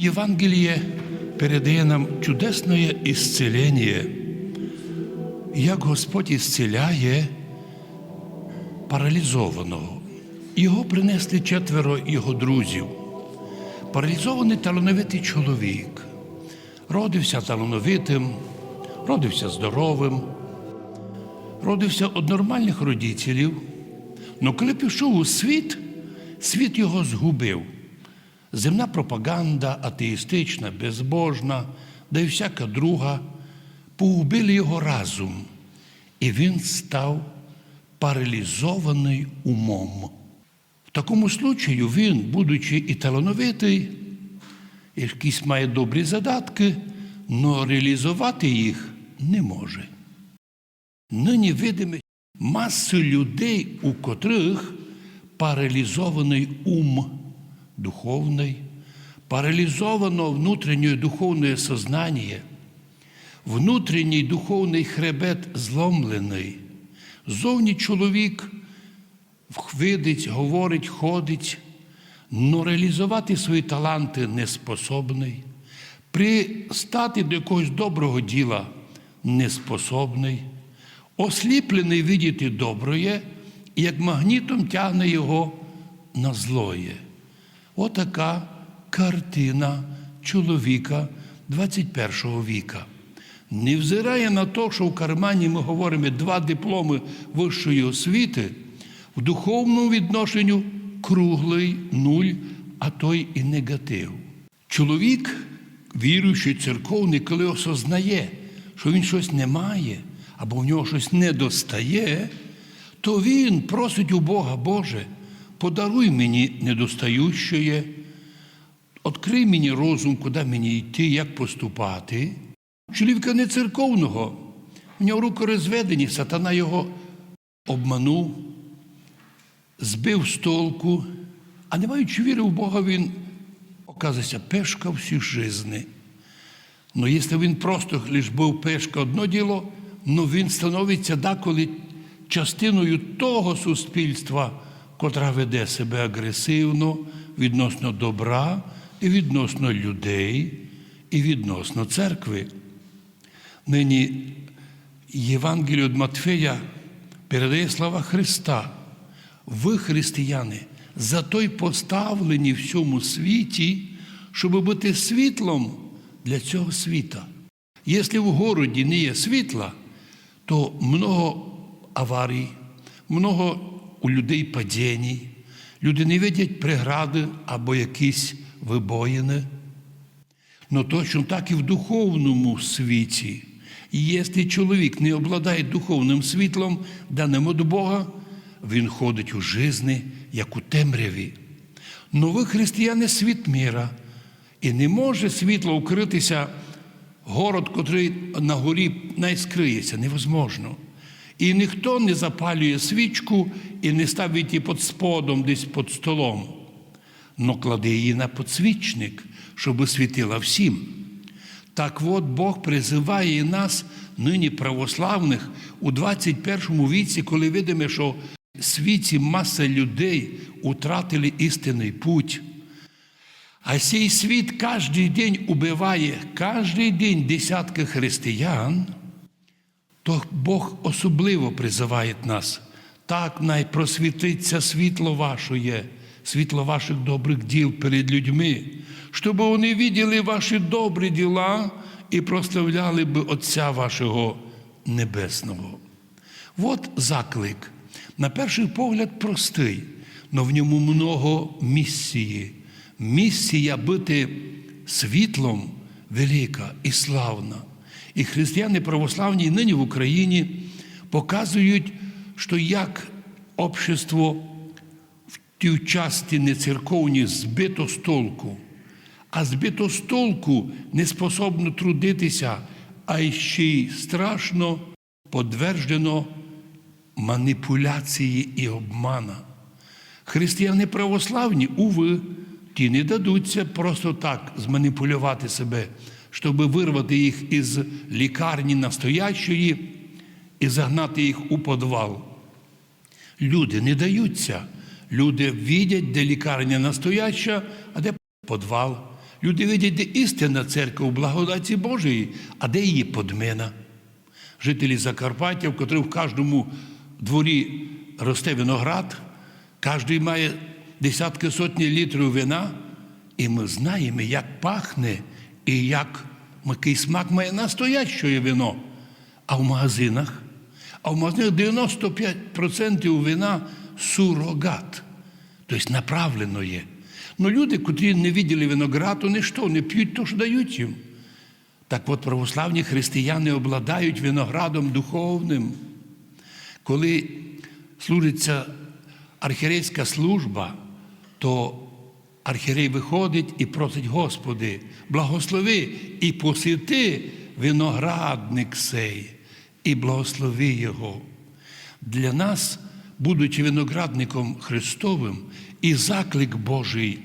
Євангеліє передає нам чудесне ісцелення, як Господь ісцеляє паралізованого. Його принесли четверо його друзів. Паралізований талановитий чоловік. Родився талановитим, родився здоровим, родився від нормальних родителів. Но коли пішов у світ, світ його згубив. Земна пропаганда, атеїстична, безбожна, да й всяка друга, погубили його разум, і він став паралізований умом. В такому случаю він, будучи і талановитий, і якісь має добрі задатки, але реалізувати їх не може. Нині видимо масу людей, у котрих паралізований ум духовний, паралізовано внутрішнє духовне сознання, внутрішній духовний хребет зломлений. Зовні чоловік видить, говорить, ходить, но реалізувати свої таланти не способний, пристати до якогось доброго діла не способний, осліплений видіти доброє, і як магнітом тягне його на злоє. Отака картина чоловіка 21 віка. Не взирає на те, що в кармані ми говоримо два дипломи вищої освіти, в духовному відношенню круглий нуль, а той і негатив. Чоловік, віруючий церковний, коли осознає, що він щось не має, або в нього щось не достає, то він просить у Бога, Боже, подаруй мені недостаюче, відкрий мені розум, куди мені йти, як поступати. Чоловіка не церковного, в нього руки розведені, сатана його обманув, збив з толку, а не маючи віри в Бога, він, оказується, пешка всю жизни. Ну, якщо він просто лиш був пешка одно діло, ну він становиться деколи частиною того суспільства, котра веде себе агресивно відносно добра, і відносно людей, і відносно церкви. Нині Євангеліє від Матфея передає слова Христа. Ви, християни, за той поставлені в цьому світі, щоб бути світлом для цього світа. Якщо в городі не є світла, то много аварій, много у людей падінь, люди не видять прегради або якісь вибоїни. Но точно так і в духовному світі. Якщо чоловік не обладає духовним світлом, даним від Бога, він ходить у жизни, як у темряві. Но ви, християни, світ міра, і не може світло укритися город, котрий на горі не скриється, невозможно. І ніхто не запалює свічку і не ставить її під сподом, десь під столом, но кладе її на подсвічник, щоб світила всім. Так от Бог призиває нас, нині православних, у 21 віці, коли видимо, що в світі маса людей утратили істинний путь. А цей світ кожен день убиває, кожен день десятки християн, то Бог особливо призиває нас. Так най просвітиться світло вашоє, світло ваших добрих діл перед людьми, щоб вони виділи ваші добрі діла і прославляли би Отця вашого Небесного. От заклик. На перший погляд простий, але в ньому много місії. Місія бути світлом велика і славна. І християни православні нині в Україні показують, що як общество в тій часті нецерковні збито з толку, а збито з толку не способно трудитися, а ще й страшно подтверджено маніпуляції і обмана. Християни православні, уви, ті не дадуться просто так зманіпулювати себе, щоб вирвати їх із лікарні настоящої і загнати їх у подвал. Люди не даються. Люди видять, де лікарня настояща, а де подвал. Люди видять, де істинна церква у благодаті Божої, а де її подмина. Жителі Закарпаття, в котрих в кожному дворі росте виноград, кожен має десятки сотні літрів вина, і ми знаємо, як пахне і як який смак має настояще вино. А в магазинах, а в магазинах 95% вина сурогат, тобто направлено є. Ну люди, котрі не виділи виноград, вони що, не п'ють то, що дають їм. Так от православні християни обладають виноградом духовним. Коли служиться архірейська служба, то архірей виходить і просить, Господи, благослови і посіти виноградник сей, і благослови його. Для нас, будучи виноградником Христовим, і заклик Божий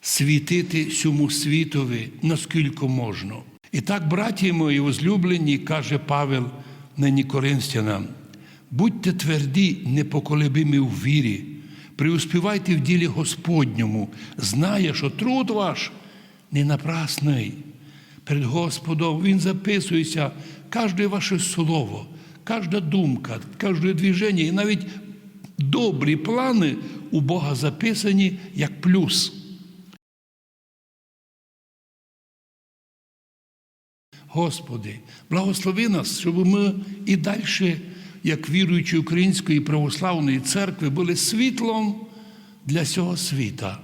світити сьому світові, наскільки можна. І так, браті мої возлюблені, каже Павел нині Коринстянам, будьте тверді, непоколебимі в вірі, преуспівайте в ділі Господньому, знає, що труд ваш не напрасний. Перед Господом Він записується кожне ваше слово, кожна думка, кожне движення, і навіть добрі плани у Бога записані як плюс. Господи, благослови нас, щоб ми і далі, як віруючі Української православної церкви, були світлом для цього світа,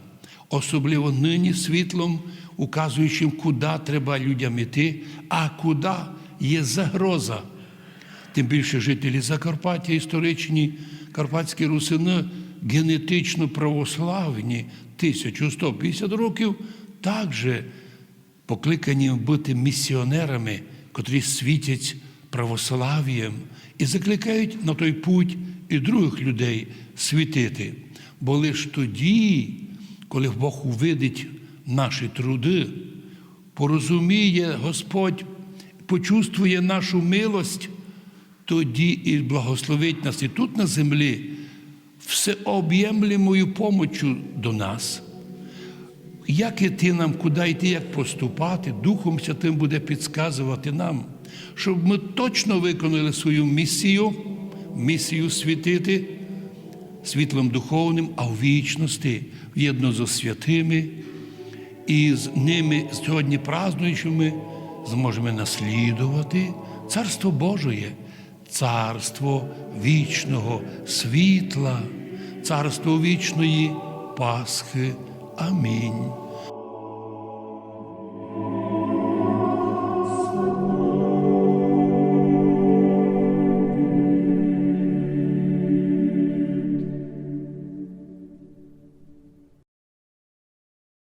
особливо нині світлом, указуючим, куди треба людям іти, а куди є загроза. Тим більше жителі Закарпаття, історичні карпатські русини, генетично православні 1150 років, також покликані бути місіонерами, котрі світять православ'ям і закликають на той путь і других людей світити. Бо лише тоді, коли Бог увидить наші труди, порозуміє Господь, почувствує нашу милость, тоді і благословить нас і тут на землі всеоб'ємлемою помочю до нас. Як іти нам, куди йти, як поступати, Духом Святим буде підказувати нам, щоб ми точно виконали свою місію, місію світити світлом духовним, а в вічності, в'єдно зі святими, і з ними сьогодні празднуючими зможемо наслідувати Царство Божоє, царство вічного світла, царство вічної Пасхи. Amém.